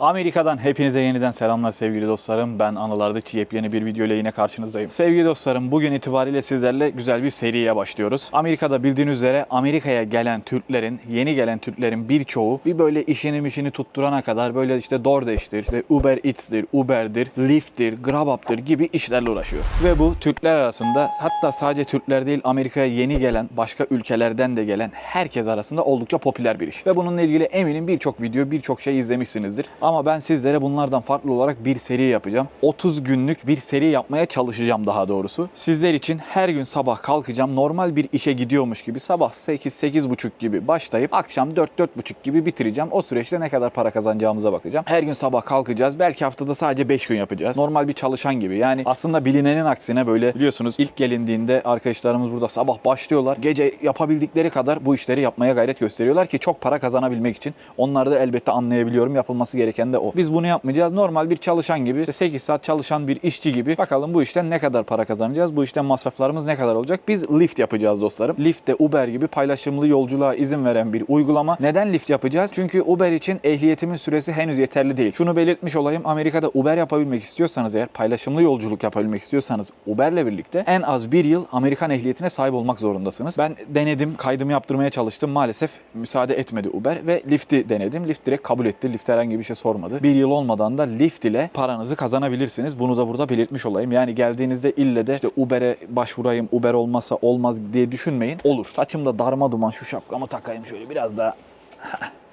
Amerika'dan hepinize yeniden selamlar sevgili dostlarım. Ben Anılar'daki yepyeni bir video ile yine karşınızdayım. Sevgili dostlarım bugün itibariyle sizlerle güzel bir seriye başlıyoruz. Amerika'da bildiğiniz üzere Amerika'ya gelen Türklerin, yeni gelen Türklerin birçoğu bir böyle işini mişini tutturana kadar böyle işte DoorDash'tir, işte Uber Eats'tir, Uber'dir, Lyft'tir, GrabUp'tır gibi işlerle uğraşıyor. Ve bu Türkler arasında hatta sadece Türkler değil Amerika'ya yeni gelen, başka ülkelerden de gelen herkes arasında oldukça popüler bir iş. Ve bununla ilgili eminim birçok video, birçok şey izlemişsinizdir. Ama ben sizlere bunlardan farklı olarak bir seri yapacağım. 30 günlük bir seri yapmaya çalışacağım daha doğrusu. Sizler için her gün sabah kalkacağım. Normal bir işe gidiyormuş gibi sabah 8-8.30 gibi başlayıp akşam 4-4.30 gibi bitireceğim. O süreçte ne kadar para kazanacağımıza bakacağım. Her gün sabah kalkacağız. Belki haftada sadece 5 gün yapacağız. Normal bir çalışan gibi. Yani aslında bilinenin aksine böyle biliyorsunuz ilk gelindiğinde arkadaşlarımız burada sabah başlıyorlar. Gece yapabildikleri kadar bu işleri yapmaya gayret gösteriyorlar ki çok para kazanabilmek için. Onları da elbette anlayabiliyorum. Yapılması gereken de o. Biz bunu yapmayacağız. Normal bir çalışan gibi, işte 8 saat çalışan bir işçi gibi bakalım bu işten ne kadar para kazanacağız? Bu işten masraflarımız ne kadar olacak? Biz Lyft yapacağız dostlarım. Lyft de Uber gibi paylaşımlı yolculuğa izin veren bir uygulama. Neden Lyft yapacağız? Çünkü Uber için ehliyetimin süresi henüz yeterli değil. Şunu belirtmiş olayım. Amerika'da Uber yapabilmek istiyorsanız eğer paylaşımlı yolculuk yapabilmek istiyorsanız Uber'le birlikte en az bir yıl Amerikan ehliyetine sahip olmak zorundasınız. Ben denedim, kaydımı yaptırmaya çalıştım. Maalesef müsaade etmedi Uber ve Lyft'i denedim. Lyft direkt kabul etti. Lyft herhangi bir şey sormadı. Bir yıl olmadan da Lyft ile paranızı kazanabilirsiniz. Bunu da burada belirtmiş olayım. Yani geldiğinizde ille de işte Uber'e başvurayım, Uber olmazsa olmaz diye düşünmeyin. Olur. Saçımda darma duman şu şapkamı takayım şöyle biraz daha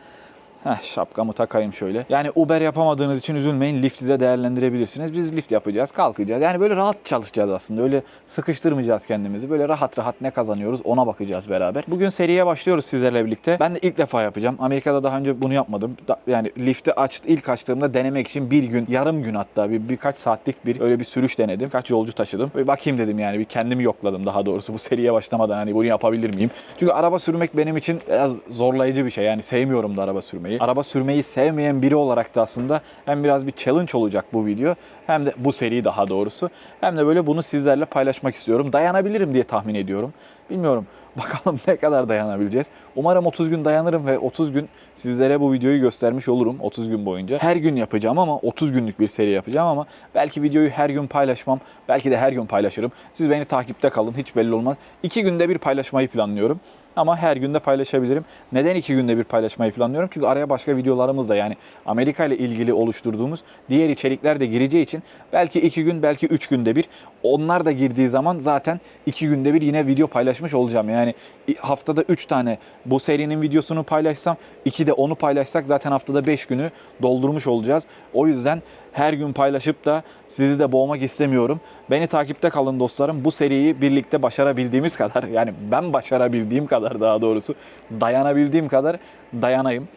Heh, şapkamı takayım şöyle. Yani Uber yapamadığınız için üzülmeyin. Lyft'i de değerlendirebilirsiniz. Biz Lyft yapacağız, kalkacağız. Yani böyle rahat çalışacağız aslında. Öyle sıkıştırmayacağız kendimizi. Böyle rahat rahat ne kazanıyoruz ona bakacağız beraber. Bugün seriye başlıyoruz sizlerle birlikte. Ben de ilk defa yapacağım. Amerika'da daha önce bunu yapmadım. Da- yani Lyft'i açtı, ilk açtığımda denemek için bir gün, yarım gün hatta bir birkaç saatlik bir öyle bir sürüş denedim. Kaç yolcu taşıdım. Bir bakayım dedim yani bir kendimi yokladım daha doğrusu bu seriye başlamadan hani bunu yapabilir miyim? Çünkü araba sürmek benim için biraz zorlayıcı bir şey. Yani sevmiyorum da araba sürmeyi. Araba sürmeyi sevmeyen biri olarak da aslında hem biraz bir challenge olacak bu video hem de bu seri daha doğrusu. Hem de böyle bunu sizlerle paylaşmak istiyorum. Dayanabilirim diye tahmin ediyorum. Bilmiyorum. Bakalım ne kadar dayanabileceğiz. Umarım 30 gün dayanırım ve 30 gün sizlere bu videoyu göstermiş olurum 30 gün boyunca. Her gün yapacağım ama 30 günlük bir seri yapacağım ama belki videoyu her gün paylaşmam. Belki de her gün paylaşırım. Siz beni takipte kalın hiç belli olmaz. 2 günde bir paylaşmayı planlıyorum. Ama her günde paylaşabilirim. Neden iki günde bir paylaşmayı planlıyorum? Çünkü araya başka videolarımız da yani Amerika ile ilgili oluşturduğumuz diğer içerikler de gireceği için belki iki gün belki üç günde bir onlar da girdiği zaman zaten iki günde bir yine video paylaşmış olacağım. Yani haftada üç tane bu serinin videosunu paylaşsam iki de onu paylaşsak zaten haftada beş günü doldurmuş olacağız. O yüzden her gün paylaşıp da sizi de boğmak istemiyorum. Beni takipte kalın dostlarım. Bu seriyi birlikte başarabildiğimiz kadar yani ben başarabildiğim kadar daha doğrusu dayanabildiğim kadar dayanayım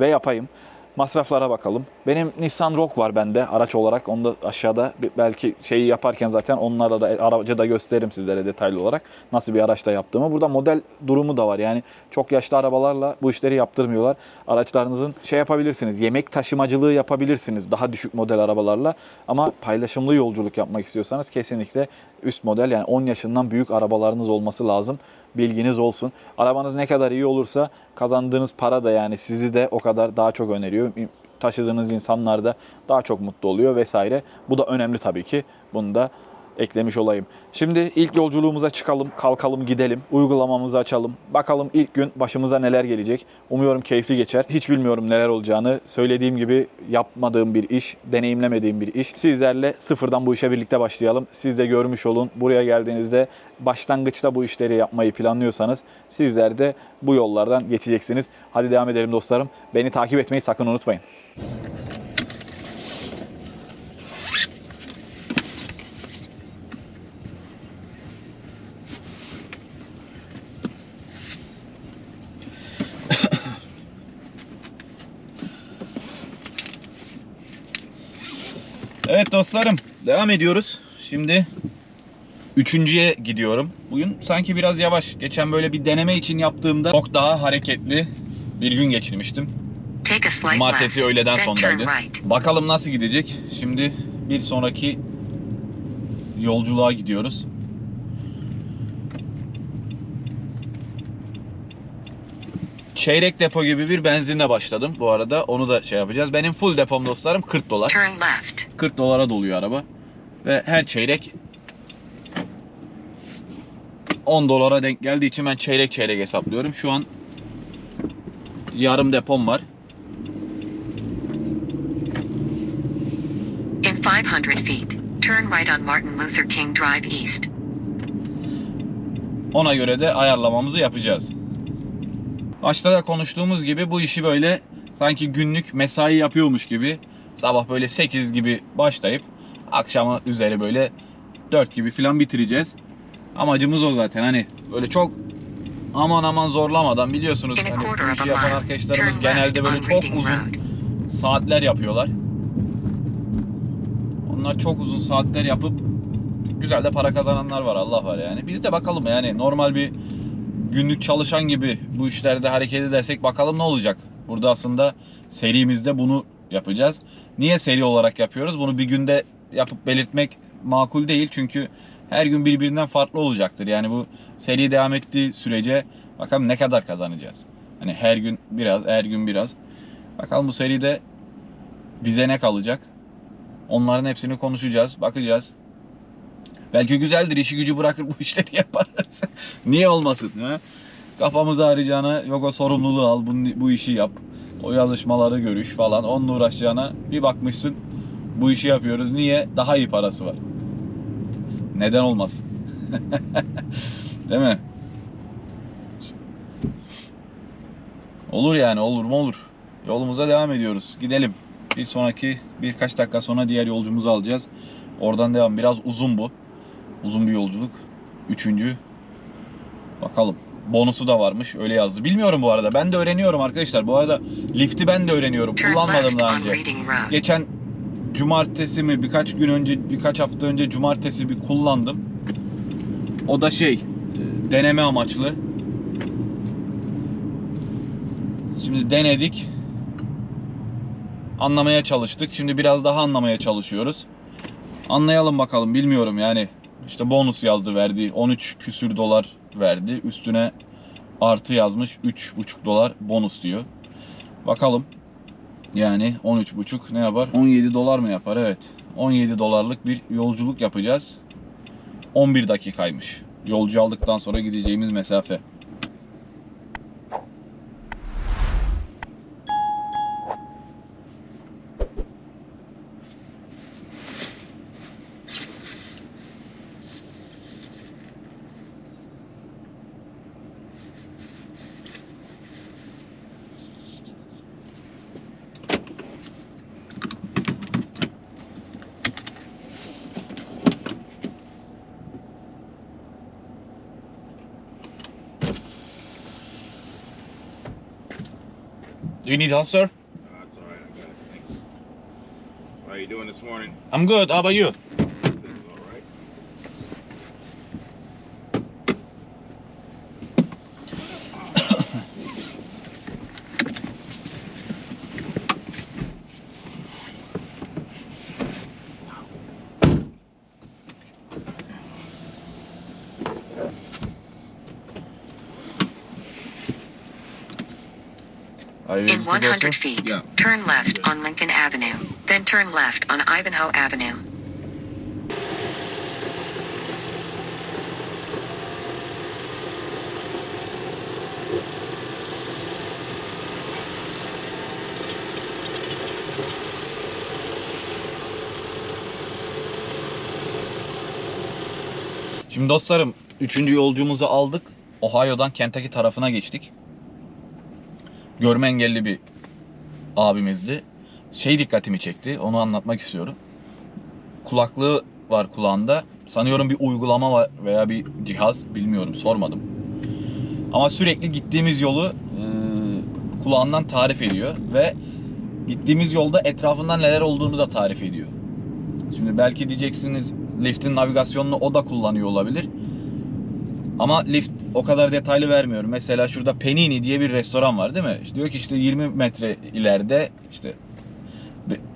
ve yapayım. Masraflara bakalım. Benim Nissan Rogue var bende araç olarak. Onu da aşağıda belki şeyi yaparken zaten onlarla da aracı da gösteririm sizlere detaylı olarak. Nasıl bir araçta yaptığımı. Burada model durumu da var. Yani çok yaşlı arabalarla bu işleri yaptırmıyorlar. Araçlarınızın şey yapabilirsiniz. Yemek taşımacılığı yapabilirsiniz. Daha düşük model arabalarla. Ama paylaşımlı yolculuk yapmak istiyorsanız kesinlikle üst model yani 10 yaşından büyük arabalarınız olması lazım. Bilginiz olsun. Arabanız ne kadar iyi olursa kazandığınız para da yani sizi de o kadar daha çok öneriyor. Taşıdığınız insanlar da daha çok mutlu oluyor vesaire. Bu da önemli tabii ki. Bunu da eklemiş olayım. Şimdi ilk yolculuğumuza çıkalım, kalkalım, gidelim. Uygulamamızı açalım. Bakalım ilk gün başımıza neler gelecek. Umuyorum keyifli geçer. Hiç bilmiyorum neler olacağını. Söylediğim gibi yapmadığım bir iş, deneyimlemediğim bir iş. Sizlerle sıfırdan bu işe birlikte başlayalım. Siz de görmüş olun. Buraya geldiğinizde başlangıçta bu işleri yapmayı planlıyorsanız sizler de bu yollardan geçeceksiniz. Hadi devam edelim dostlarım. Beni takip etmeyi sakın unutmayın. Evet dostlarım devam ediyoruz. Şimdi üçüncüye gidiyorum. Bugün sanki biraz yavaş. Geçen böyle bir deneme için yaptığımda çok daha hareketli bir gün geçirmiştim. Left, öğleden sonraydı. Bakalım nasıl gidecek. Şimdi bir sonraki yolculuğa gidiyoruz. Take a slight left, then turn right. Çeyrek depo gibi bir benzinle başladım bu arada. Onu da şey yapacağız. Benim full depom dostlarım 40 dolar. Turn left. 40 dolara doluyor araba. Ve her çeyrek 10 dolara denk geldiği için ben çeyrek çeyrek hesaplıyorum. Şu an yarım depom var. In 500 feet, turn right on Martin Luther King Drive East. Ona göre de ayarlamamızı yapacağız. Başta da konuştuğumuz gibi bu işi böyle sanki günlük mesai yapıyormuş gibi sabah böyle 8 gibi başlayıp akşama üzeri böyle 4 gibi falan bitireceğiz. Amacımız o zaten hani böyle çok aman aman zorlamadan biliyorsunuz hani bu işi yapan arkadaşlarımız genelde böyle çok uzun saatler yapıyorlar. Onlar çok uzun saatler yapıp güzel de para kazananlar var Allah var yani. Biz de bakalım yani normal bir günlük çalışan gibi bu işlerde hareket edersek bakalım ne olacak. Burada aslında serimizde bunu yapacağız. Niye seri olarak yapıyoruz? Bunu bir günde yapıp belirtmek makul değil. Çünkü her gün birbirinden farklı olacaktır. Yani bu seri devam ettiği sürece bakalım ne kadar kazanacağız. Hani her gün biraz, her gün biraz. Bakalım bu seride bize ne kalacak? Onların hepsini konuşacağız, bakacağız. Belki güzeldir, işi gücü bırakır bu işleri yaparız. Niye olmasın? Ha? Kafamızı ağrıyacağına yok o sorumluluğu al, bu, bu işi yap. O yazışmaları görüş falan, onunla uğraşacağına bir bakmışsın bu işi yapıyoruz. Niye? Daha iyi parası var. Neden olmasın? Değil mi? Olur yani olur mu olur. Yolumuza devam ediyoruz. Gidelim. Bir sonraki birkaç dakika sonra diğer yolcumuzu alacağız. Oradan devam. Biraz uzun bu. Uzun bir yolculuk. Üçüncü. Bakalım. Bonusu da varmış. Öyle yazdı. Bilmiyorum bu arada. Ben de öğreniyorum arkadaşlar. Bu arada lifti ben de öğreniyorum. Kullanmadım daha önce. Geçen cumartesi mi birkaç gün önce birkaç hafta önce cumartesi bir kullandım. O da şey e, deneme amaçlı. Şimdi denedik. Anlamaya çalıştık. Şimdi biraz daha anlamaya çalışıyoruz. Anlayalım bakalım bilmiyorum yani. İşte bonus yazdı verdi. 13 küsür dolar verdi. Üstüne artı yazmış 3,5 dolar bonus diyor. Bakalım. Yani 13,5 ne yapar? 17 dolar mı yapar? Evet. 17 dolarlık bir yolculuk yapacağız. 11 dakikaymış. Yolcu aldıktan sonra gideceğimiz mesafe. Do you need help, sir? Uh, it's all right. I got it. Thanks. How are you doing this morning? I'm good. How about you? In to go, sir? 100 feet, Yeah. turn left on Lincoln Avenue. Then turn left on Ivanhoe Avenue. Şimdi dostlarım, üçüncü yolcumuzu aldık. Ohio'dan Kentucky tarafına geçtik. Görme engelli bir abimizdi. Şey dikkatimi çekti, onu anlatmak istiyorum. Kulaklığı var kulağında. Sanıyorum bir uygulama var veya bir cihaz, bilmiyorum, sormadım. Ama sürekli gittiğimiz yolu e, kulağından tarif ediyor ve gittiğimiz yolda etrafında neler olduğunu da tarif ediyor. Şimdi belki diyeceksiniz liftin navigasyonunu o da kullanıyor olabilir. Ama lift o kadar detaylı vermiyor. Mesela şurada Penini diye bir restoran var değil mi? İşte diyor ki işte 20 metre ileride işte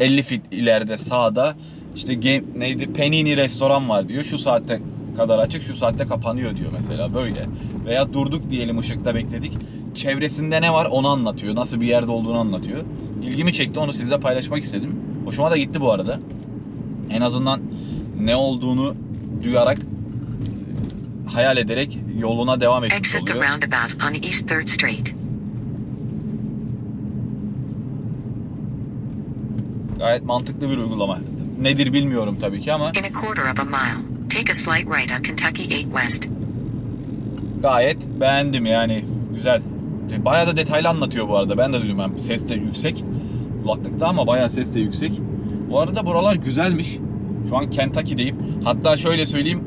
50 fit ileride sağda işte game, neydi Penini restoran var diyor. Şu saatte kadar açık şu saatte kapanıyor diyor mesela böyle. Veya durduk diyelim ışıkta bekledik. çevresinde ne var onu anlatıyor. Nasıl bir yerde olduğunu anlatıyor. İlgimi çekti onu sizle paylaşmak istedim. Hoşuma da gitti bu arada. En azından ne olduğunu duyarak hayal ederek yoluna devam etmiş Exit the oluyor. roundabout on East 3rd Street. Gayet mantıklı bir uygulama. Nedir bilmiyorum tabii ki ama In a quarter of a mile, take a slight right on Kentucky 8 West. gayet beğendim yani güzel. Bayağı da detaylı anlatıyor bu arada. Ben de duydum hem ses de yüksek kulaklıkta ama bayağı ses de yüksek. Bu arada buralar güzelmiş. Şu an Kentucky'deyim. Hatta şöyle söyleyeyim.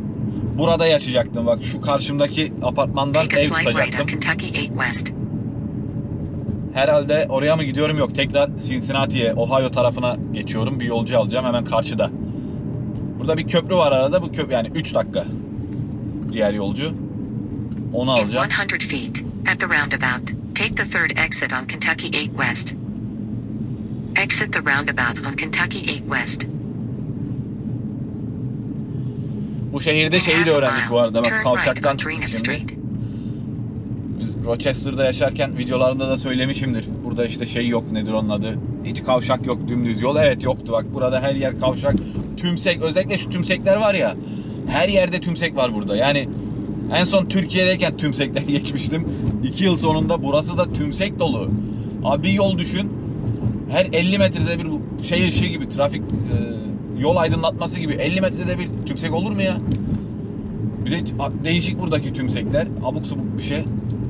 Burada yaşayacaktım. Bak şu karşımdaki apartmandan ev tutacaktım. Kentucky 8 West. Herhalde oraya mı gidiyorum yok. Tekrar Cincinnati'ye, Ohio tarafına geçiyorum. Bir yolcu alacağım hemen karşıda. Burada bir köprü var arada. Bu köprü yani 3 dakika. Diğer yolcu. Onu alacağım. 100 feet, at the roundabout, take the third exit on Kentucky 8 West. Exit the roundabout on Kentucky 8 West. Bu şehirde şeyi de öğrendik bu arada. Bak kavşaktan çıktık şimdi. Biz Rochester'da yaşarken videolarında da söylemişimdir. Burada işte şey yok nedir onun adı. Hiç kavşak yok dümdüz yol. Evet yoktu bak burada her yer kavşak. Tümsek özellikle şu tümsekler var ya. Her yerde tümsek var burada. Yani en son Türkiye'deyken tümsekten geçmiştim. İki yıl sonunda burası da tümsek dolu. Abi bir yol düşün. Her 50 metrede bir şey ışığı gibi trafik e, yol aydınlatması gibi 50 metrede bir tümsek olur mu ya? Bir de değişik buradaki tümsekler. Abuk subuk bir şey.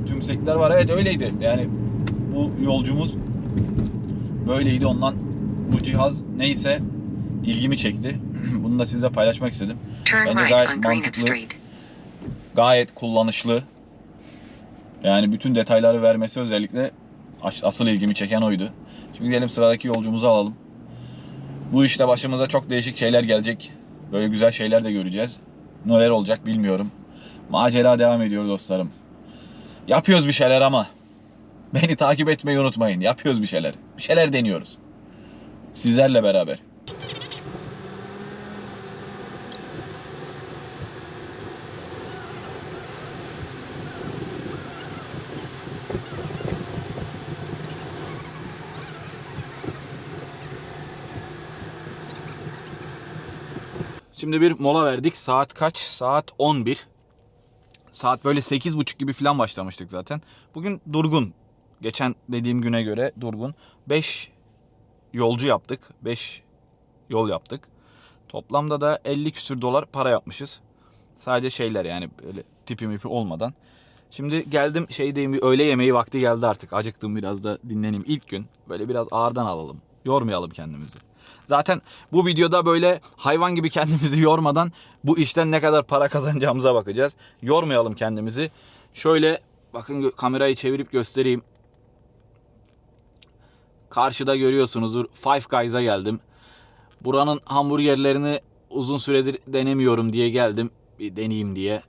Tümsekler var. Evet öyleydi. Yani bu yolcumuz böyleydi. Ondan bu cihaz neyse ilgimi çekti. Bunu da sizle paylaşmak istedim. Bence gayet mantıklı. Gayet kullanışlı. Yani bütün detayları vermesi özellikle as- asıl ilgimi çeken oydu. Şimdi gidelim sıradaki yolcumuzu alalım. Bu işte başımıza çok değişik şeyler gelecek. Böyle güzel şeyler de göreceğiz. Neler olacak bilmiyorum. Macera devam ediyor dostlarım. Yapıyoruz bir şeyler ama beni takip etmeyi unutmayın. Yapıyoruz bir şeyler. Bir şeyler deniyoruz. Sizlerle beraber. Şimdi bir mola verdik. Saat kaç? Saat 11. Saat böyle 8.30 gibi falan başlamıştık zaten. Bugün durgun. Geçen dediğim güne göre durgun. 5 yolcu yaptık. 5 yol yaptık. Toplamda da 50 küsür dolar para yapmışız. Sadece şeyler yani böyle tipi mipi olmadan. Şimdi geldim şeydeyim bir öğle yemeği vakti geldi artık. Acıktım biraz da dinleneyim. İlk gün böyle biraz ağırdan alalım. Yormayalım kendimizi. Zaten bu videoda böyle hayvan gibi kendimizi yormadan bu işten ne kadar para kazanacağımıza bakacağız. Yormayalım kendimizi. Şöyle bakın kamerayı çevirip göstereyim. Karşıda görüyorsunuzdur. Five Guys'a geldim. Buranın hamburgerlerini uzun süredir denemiyorum diye geldim. Bir deneyeyim diye.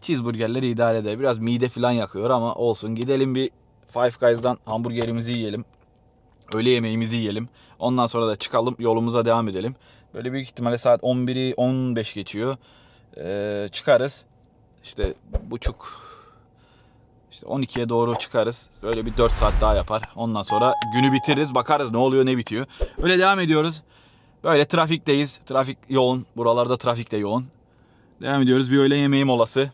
Cheeseburgerleri idare eder. Biraz mide falan yakıyor ama olsun. Gidelim bir Five Guys'dan hamburgerimizi yiyelim. Öğle yemeğimizi yiyelim. Ondan sonra da çıkalım yolumuza devam edelim. Böyle büyük ihtimalle saat 11'i 15 geçiyor. Ee, çıkarız. İşte buçuk işte 12'ye doğru çıkarız. Böyle bir 4 saat daha yapar. Ondan sonra günü bitiririz. Bakarız ne oluyor ne bitiyor. Öyle devam ediyoruz. Böyle trafikteyiz. Trafik yoğun. Buralarda trafik de yoğun. Devam ediyoruz. Bir öğle yemeği molası.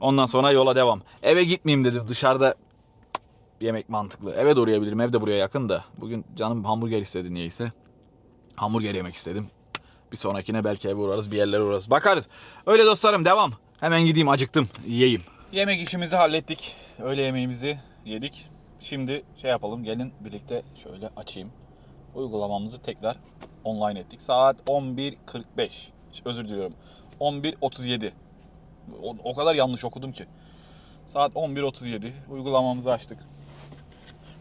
Ondan sonra yola devam. Eve gitmeyeyim dedim. Dışarıda yemek mantıklı. Eve de uğrayabilirim. Ev de buraya yakın da. Bugün canım hamburger istedi niyeyse. Hamburger yemek istedim. Bir sonrakine belki eve uğrarız. Bir yerlere uğrarız. Bakarız. Öyle dostlarım devam. Hemen gideyim acıktım. Yiyeyim. Yemek işimizi hallettik. Öğle yemeğimizi yedik. Şimdi şey yapalım. Gelin birlikte şöyle açayım. Uygulamamızı tekrar online ettik. Saat 11.45. Özür diliyorum. 11.37. O, o kadar yanlış okudum ki. Saat 11.37. Uygulamamızı açtık.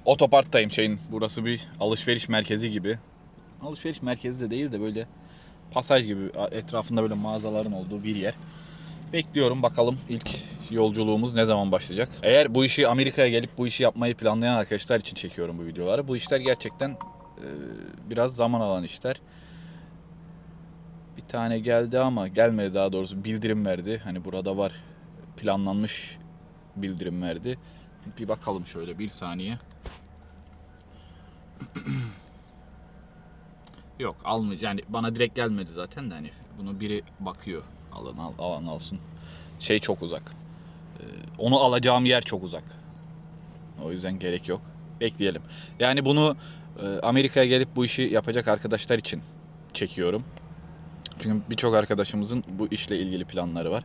Otoparktayım şeyin. Burası bir alışveriş merkezi gibi. Alışveriş merkezi de değil de böyle pasaj gibi etrafında böyle mağazaların olduğu bir yer. Bekliyorum bakalım ilk yolculuğumuz ne zaman başlayacak. Eğer bu işi Amerika'ya gelip bu işi yapmayı planlayan arkadaşlar için çekiyorum bu videoları. Bu işler gerçekten e, biraz zaman alan işler. Bir tane geldi ama gelmedi daha doğrusu bildirim verdi. Hani burada var planlanmış bildirim verdi. Bir bakalım şöyle bir saniye. Yok almayacak yani bana direkt gelmedi zaten de hani bunu biri bakıyor alın al, alan alsın. Şey çok uzak. Ee, onu alacağım yer çok uzak. O yüzden gerek yok. Bekleyelim. Yani bunu e, Amerika'ya gelip bu işi yapacak arkadaşlar için çekiyorum. Çünkü birçok arkadaşımızın bu işle ilgili planları var.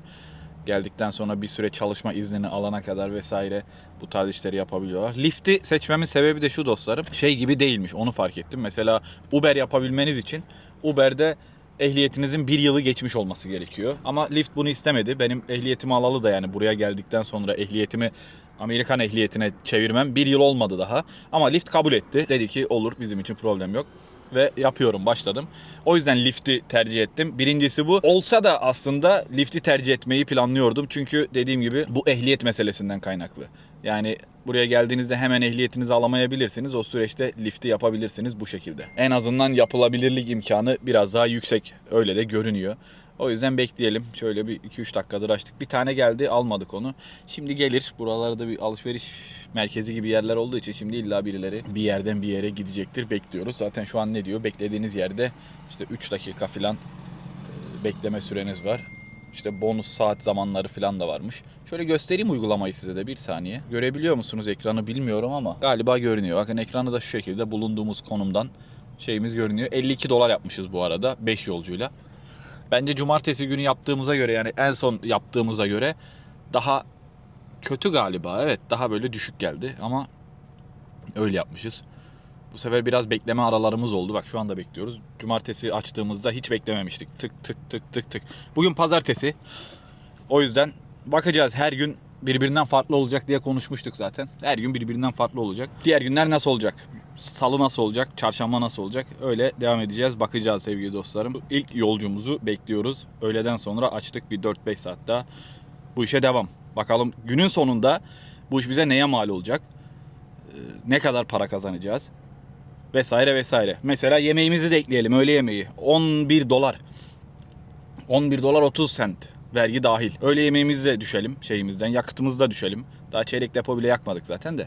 Geldikten sonra bir süre çalışma iznini alana kadar vesaire bu tarz işleri yapabiliyorlar. Lift'i seçmemin sebebi de şu dostlarım. Şey gibi değilmiş onu fark ettim. Mesela Uber yapabilmeniz için Uber'de ehliyetinizin bir yılı geçmiş olması gerekiyor. Ama Lyft bunu istemedi. Benim ehliyetimi alalı da yani buraya geldikten sonra ehliyetimi Amerikan ehliyetine çevirmem bir yıl olmadı daha. Ama Lyft kabul etti. Dedi ki olur bizim için problem yok ve yapıyorum başladım. O yüzden lifti tercih ettim. Birincisi bu. Olsa da aslında lifti tercih etmeyi planlıyordum. Çünkü dediğim gibi bu ehliyet meselesinden kaynaklı. Yani buraya geldiğinizde hemen ehliyetinizi alamayabilirsiniz. O süreçte lifti yapabilirsiniz bu şekilde. En azından yapılabilirlik imkanı biraz daha yüksek. Öyle de görünüyor. O yüzden bekleyelim. Şöyle bir 2-3 dakikadır açtık. Bir tane geldi almadık onu. Şimdi gelir. Buralarda bir alışveriş merkezi gibi yerler olduğu için şimdi illa birileri bir yerden bir yere gidecektir. Bekliyoruz. Zaten şu an ne diyor? Beklediğiniz yerde işte 3 dakika falan e, bekleme süreniz var. İşte bonus saat zamanları falan da varmış. Şöyle göstereyim uygulamayı size de bir saniye. Görebiliyor musunuz ekranı bilmiyorum ama galiba görünüyor. Bakın ekranı da şu şekilde bulunduğumuz konumdan şeyimiz görünüyor. 52 dolar yapmışız bu arada 5 yolcuyla. Bence cumartesi günü yaptığımıza göre yani en son yaptığımıza göre daha kötü galiba. Evet daha böyle düşük geldi ama öyle yapmışız. Bu sefer biraz bekleme aralarımız oldu. Bak şu anda bekliyoruz. Cumartesi açtığımızda hiç beklememiştik. Tık tık tık tık tık. Bugün pazartesi. O yüzden bakacağız her gün birbirinden farklı olacak diye konuşmuştuk zaten. Her gün birbirinden farklı olacak. Diğer günler nasıl olacak? Salı nasıl olacak? Çarşamba nasıl olacak? Öyle devam edeceğiz. Bakacağız sevgili dostlarım. İlk yolcumuzu bekliyoruz. Öğleden sonra açtık bir 4-5 saat daha. Bu işe devam. Bakalım günün sonunda bu iş bize neye mal olacak? Ee, Ne kadar para kazanacağız? Vesaire vesaire. Mesela yemeğimizi de ekleyelim. Öğle yemeği. 11 dolar. 11 dolar 30 sent. Vergi dahil. Öğle yemeğimizi de düşelim şeyimizden. Yakıtımızı da düşelim. Daha çeyrek depo bile yakmadık zaten de.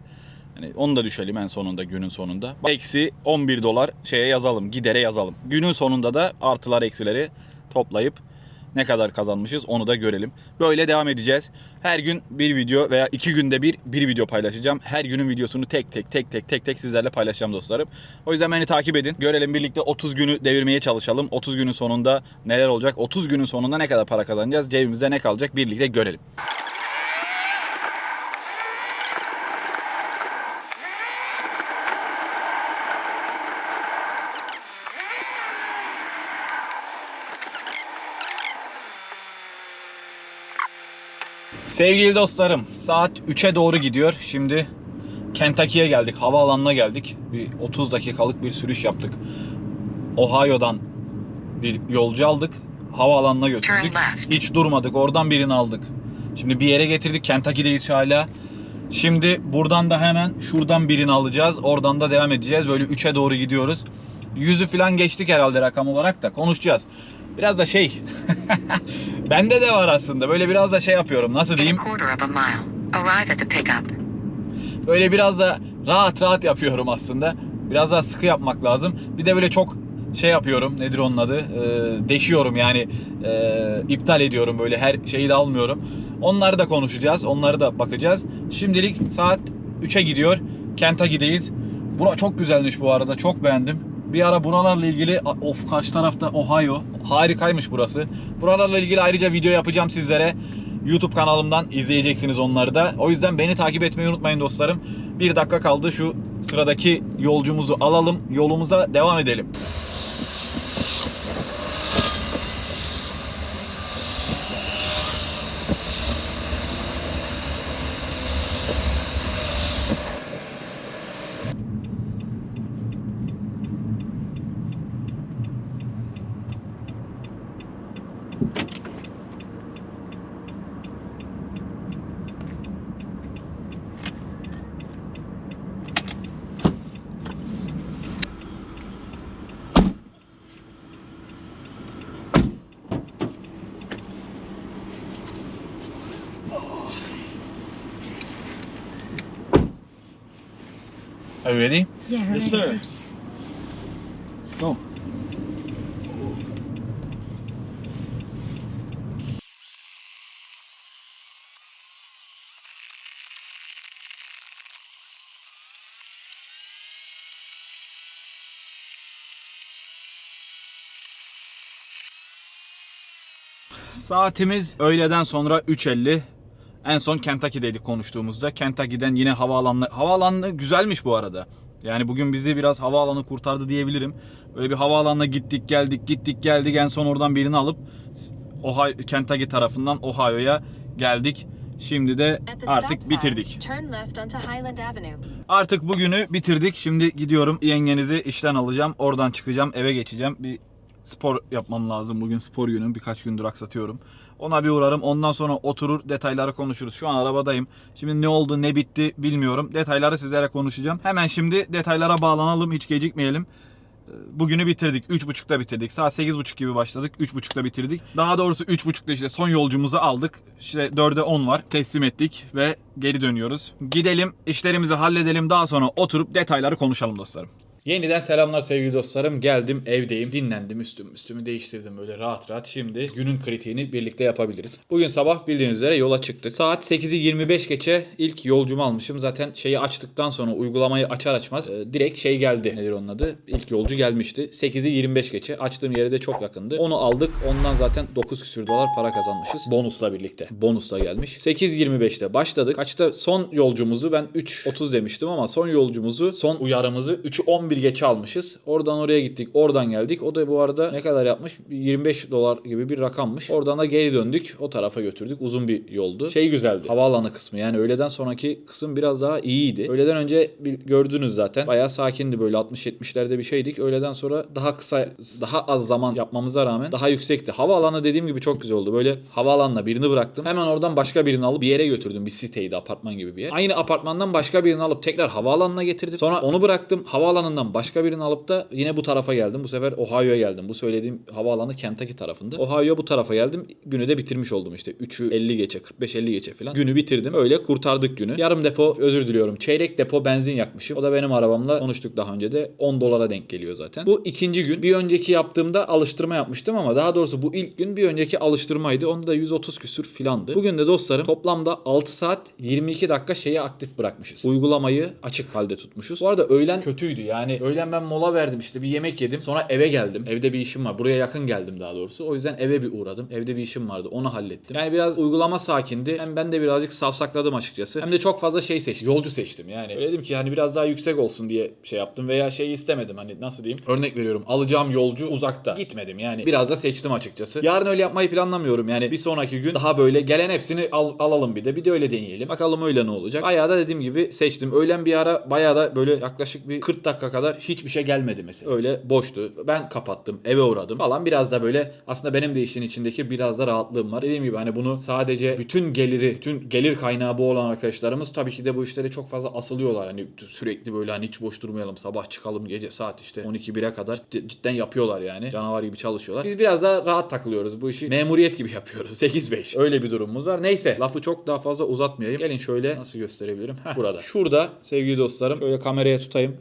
Hani onu da düşelim en sonunda günün sonunda. Eksi 11 dolar şeye yazalım. Gidere yazalım. Günün sonunda da artılar eksileri toplayıp ne kadar kazanmışız onu da görelim. Böyle devam edeceğiz. Her gün bir video veya iki günde bir bir video paylaşacağım. Her günün videosunu tek tek tek tek tek tek sizlerle paylaşacağım dostlarım. O yüzden beni takip edin. Görelim birlikte 30 günü devirmeye çalışalım. 30 günün sonunda neler olacak? 30 günün sonunda ne kadar para kazanacağız? Cebimizde ne kalacak? Birlikte görelim. Sevgili dostlarım, saat 3'e doğru gidiyor. Şimdi Kentucky'ye geldik, havaalanına geldik. Bir 30 dakikalık bir sürüş yaptık. Ohio'dan bir yolcu aldık, havaalanına götürdük. Hiç durmadık, oradan birini aldık. Şimdi bir yere getirdik, Kentucky'deyiz hala. Şimdi buradan da hemen şuradan birini alacağız. Oradan da devam edeceğiz. Böyle 3'e doğru gidiyoruz. Yüzü falan geçtik herhalde rakam olarak da konuşacağız. Biraz da şey bende de var aslında. Böyle biraz da şey yapıyorum. Nasıl diyeyim? Böyle biraz da rahat rahat yapıyorum aslında. Biraz daha sıkı yapmak lazım. Bir de böyle çok şey yapıyorum. Nedir onun adı? Ee, deşiyorum yani. Ee, iptal ediyorum böyle her şeyi de almıyorum. Onları da konuşacağız. Onları da bakacağız. Şimdilik saat 3'e gidiyor. Kentucky'deyiz. Bura çok güzelmiş bu arada. Çok beğendim. Bir ara buralarla ilgili of karşı tarafta Ohio. Harikaymış burası. Buralarla ilgili ayrıca video yapacağım sizlere. YouTube kanalımdan izleyeceksiniz onları da. O yüzden beni takip etmeyi unutmayın dostlarım. Bir dakika kaldı şu sıradaki yolcumuzu alalım. Yolumuza devam edelim. Are you ready? Yeah. Yes, ready. sir. Let's go. Saatimiz öğleden sonra 3.50. En son Kentucky'deydik konuştuğumuzda. Kentucky'den yine havaalanı... Havaalanı güzelmiş bu arada. Yani bugün bizi biraz havaalanı kurtardı diyebilirim. Böyle bir havaalanına gittik geldik gittik geldik en son oradan birini alıp Ohio, Kentucky tarafından Ohio'ya geldik. Şimdi de artık bitirdik. Artık bugünü bitirdik. Şimdi gidiyorum yengenizi işten alacağım. Oradan çıkacağım eve geçeceğim. Bir spor yapmam lazım. Bugün spor günüm. Birkaç gündür aksatıyorum. Ona bir uğrarım. Ondan sonra oturur detayları konuşuruz. Şu an arabadayım. Şimdi ne oldu ne bitti bilmiyorum. Detayları sizlere konuşacağım. Hemen şimdi detaylara bağlanalım. Hiç gecikmeyelim. Bugünü bitirdik. 3.30'da bitirdik. Saat 8.30 gibi başladık. 3.30'da bitirdik. Daha doğrusu 3.30'da işte son yolcumuzu aldık. İşte 4'e 10 var. Teslim ettik ve geri dönüyoruz. Gidelim, işlerimizi halledelim. Daha sonra oturup detayları konuşalım dostlarım. Yeniden selamlar sevgili dostlarım. Geldim evdeyim. Dinlendim üstüm. Üstümü değiştirdim böyle rahat rahat. Şimdi günün kritiğini birlikte yapabiliriz. Bugün sabah bildiğiniz üzere yola çıktık. Saat 8'i 25 geçe ilk yolcumu almışım. Zaten şeyi açtıktan sonra uygulamayı açar açmaz e, direkt şey geldi. Nedir onun adı? İlk yolcu gelmişti. 8'i 25 geçe. Açtığım yere de çok yakındı. Onu aldık. Ondan zaten 9 küsür dolar para kazanmışız. Bonusla birlikte. Bonusla gelmiş. 8.25'te başladık. Kaçta son yolcumuzu ben 3.30 demiştim ama son yolcumuzu son uyarımızı 3'ü 11 geçe almışız. Oradan oraya gittik. Oradan geldik. O da bu arada ne kadar yapmış? 25 dolar gibi bir rakammış. Oradan da geri döndük. O tarafa götürdük. Uzun bir yoldu. Şey güzeldi. Havaalanı kısmı. Yani öğleden sonraki kısım biraz daha iyiydi. Öğleden önce gördünüz zaten. Bayağı sakindi böyle 60-70'lerde bir şeydik. Öğleden sonra daha kısa daha az zaman yapmamıza rağmen daha yüksekti. Havaalanı dediğim gibi çok güzel oldu. Böyle havaalanına birini bıraktım. Hemen oradan başka birini alıp bir yere götürdüm. Bir siteydi apartman gibi bir yer. Aynı apartmandan başka birini alıp tekrar havaalanına getirdim. Sonra onu bıraktım. Havaalanından başka birini alıp da yine bu tarafa geldim. Bu sefer Ohio'ya geldim. Bu söylediğim havaalanı Kentucky tarafında. Ohio'ya bu tarafa geldim. Günü de bitirmiş oldum işte. 3'ü 50 geçe, 45-50 geçe falan. Günü bitirdim. Öyle kurtardık günü. Yarım depo özür diliyorum. Çeyrek depo benzin yakmışım. O da benim arabamla konuştuk daha önce de 10 dolara denk geliyor zaten. Bu ikinci gün. Bir önceki yaptığımda alıştırma yapmıştım ama daha doğrusu bu ilk gün bir önceki alıştırmaydı. Onda da 130 küsür filandı. Bugün de dostlarım toplamda 6 saat 22 dakika şeyi aktif bırakmışız. Uygulamayı açık halde tutmuşuz. Bu arada öğlen kötüydü. Yani öğlen ben mola verdim işte bir yemek yedim. Sonra eve geldim. Evde bir işim var. Buraya yakın geldim daha doğrusu. O yüzden eve bir uğradım. Evde bir işim vardı. Onu hallettim. Yani biraz uygulama sakindi. Hem ben de birazcık savsakladım açıkçası. Hem de çok fazla şey seçtim. Yolcu seçtim yani. Öyle dedim ki hani biraz daha yüksek olsun diye şey yaptım veya şeyi istemedim. Hani nasıl diyeyim? Örnek veriyorum. Alacağım yolcu uzakta. Gitmedim yani. Biraz da seçtim açıkçası. Yarın öyle yapmayı planlamıyorum. Yani bir sonraki gün daha böyle gelen hepsini al- alalım bir de. Bir de öyle deneyelim. Bakalım öyle ne olacak. Bayağı da dediğim gibi seçtim. Öğlen bir ara bayağı da böyle yaklaşık bir 40 dakika kadar hiçbir şey gelmedi mesela. Öyle boştu. Ben kapattım. Eve uğradım falan. Biraz da böyle aslında benim de işin içindeki biraz da rahatlığım var. Dediğim gibi hani bunu sadece bütün geliri, bütün gelir kaynağı bu olan arkadaşlarımız tabii ki de bu işlere çok fazla asılıyorlar. Hani sürekli böyle hani hiç boş durmayalım. Sabah çıkalım gece saat işte 12-1'e kadar Cid- cidden yapıyorlar yani. Canavar gibi çalışıyorlar. Biz biraz daha rahat takılıyoruz. Bu işi memuriyet gibi yapıyoruz. 8-5. Öyle bir durumumuz var. Neyse lafı çok daha fazla uzatmayayım. Gelin şöyle nasıl gösterebilirim? Heh, burada. Şurada sevgili dostlarım şöyle kameraya tutayım.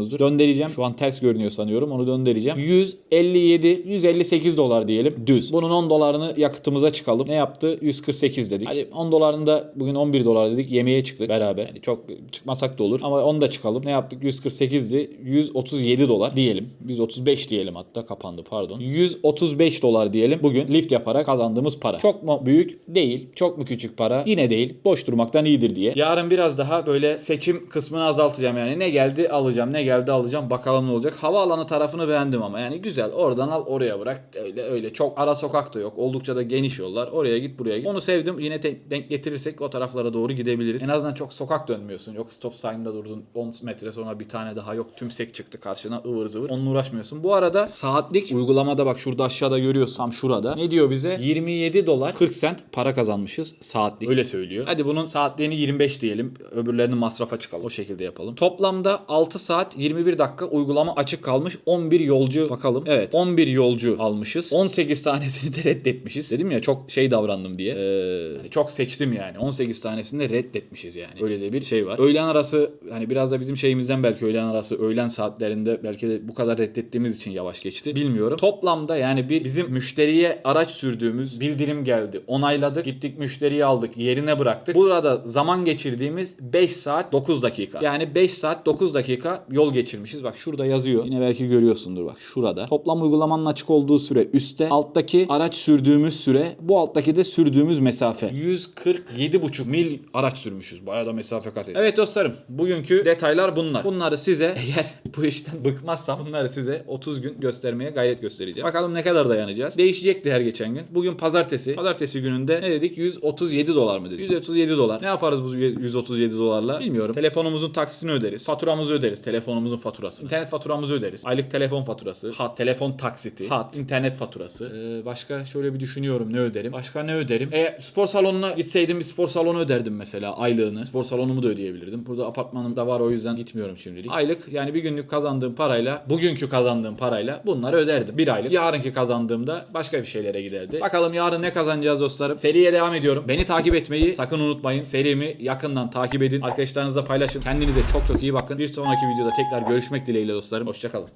Görebiliyorsunuzdur. Döndüreceğim. Şu an ters görünüyor sanıyorum. Onu döndüreceğim. 157, 158 dolar diyelim. Düz. Bunun 10 dolarını yakıtımıza çıkalım. Ne yaptı? 148 dedik. Hadi 10 dolarını da bugün 11 dolar dedik. Yemeğe çıktık beraber. Yani çok çıkmasak da olur. Ama onu da çıkalım. Ne yaptık? 148'di. 137 dolar diyelim. 135 diyelim hatta kapandı pardon. 135 dolar diyelim. Bugün lift yaparak kazandığımız para. Çok mu büyük? Değil. Çok mu küçük para? Yine değil. Boş durmaktan iyidir diye. Yarın biraz daha böyle seçim kısmını azaltacağım yani. Ne geldi alacağım. Ne geldi alacağım. Bakalım ne olacak. Havaalanı tarafını beğendim ama yani güzel. Oradan al oraya bırak. Öyle öyle. Çok ara sokak da yok. Oldukça da geniş yollar. Oraya git buraya git. Onu sevdim. Yine denk getirirsek o taraflara doğru gidebiliriz. En azından çok sokak dönmüyorsun. Yok stop sign'da durdun 10 metre sonra bir tane daha yok. Tümsek çıktı karşına ıvır zıvır. Onunla uğraşmıyorsun. Bu arada saatlik uygulamada bak şurada aşağıda görüyorsun. Tam şurada. Ne diyor bize? 27 dolar 40 sent para kazanmışız saatlik. Öyle söylüyor. Hadi bunun saatliğini 25 diyelim. Öbürlerini masrafa çıkalım. O şekilde yapalım. Toplamda 6 saat saat 21 dakika uygulama açık kalmış. 11 yolcu bakalım. Evet 11 yolcu almışız. 18 tanesini de reddetmişiz. Dedim ya çok şey davrandım diye. Ee, çok seçtim yani. 18 tanesini de reddetmişiz yani. Öyle de bir şey var. Öğlen arası hani biraz da bizim şeyimizden belki öğlen arası öğlen saatlerinde belki de bu kadar reddettiğimiz için yavaş geçti. Bilmiyorum. Toplamda yani bir bizim müşteriye araç sürdüğümüz bildirim geldi. Onayladık. Gittik müşteriyi aldık. Yerine bıraktık. Burada zaman geçirdiğimiz 5 saat 9 dakika. Yani 5 saat 9 dakika yol geçirmişiz. Bak şurada yazıyor. Yine belki görüyorsundur bak şurada. Toplam uygulamanın açık olduğu süre üstte. Alttaki araç sürdüğümüz süre. Bu alttaki de sürdüğümüz mesafe. 147,5 mil araç sürmüşüz. Bayağı da mesafe kat. Evet dostlarım. Bugünkü detaylar bunlar. Bunları size eğer bu işten bıkmazsam bunları size 30 gün göstermeye gayret göstereceğim. Bakalım ne kadar dayanacağız. Değişecekti her geçen gün. Bugün pazartesi. Pazartesi gününde ne dedik? 137 dolar mı dedik? 137 dolar. Ne yaparız bu 137 dolarla? Bilmiyorum. Telefonumuzun taksitini öderiz. Faturamızı öderiz. Telefonumuzun faturası. İnternet faturamızı öderiz. Aylık telefon faturası. Hat. Telefon taksiti. Hat. internet faturası. Ee, başka şöyle bir düşünüyorum ne öderim. Başka ne öderim? E, spor salonuna gitseydim bir spor salonu öderdim mesela aylığını. Spor salonumu da ödeyebilirdim. Burada apartmanım da var o yüzden gitmiyorum şimdilik. Aylık yani bir günlük kazandığım parayla bugünkü kazandığım parayla bunları öderdim. Bir aylık. Yarınki kazandığımda başka bir şeylere giderdi. Bakalım yarın ne kazanacağız dostlarım. Seriye devam ediyorum. Beni takip etmeyi sakın unutmayın. Serimi yakından takip edin. Arkadaşlarınızla paylaşın. Kendinize çok çok iyi bakın. Bir sonraki videoda tekrar görüşmek dileğiyle dostlarım. Hoşçakalın.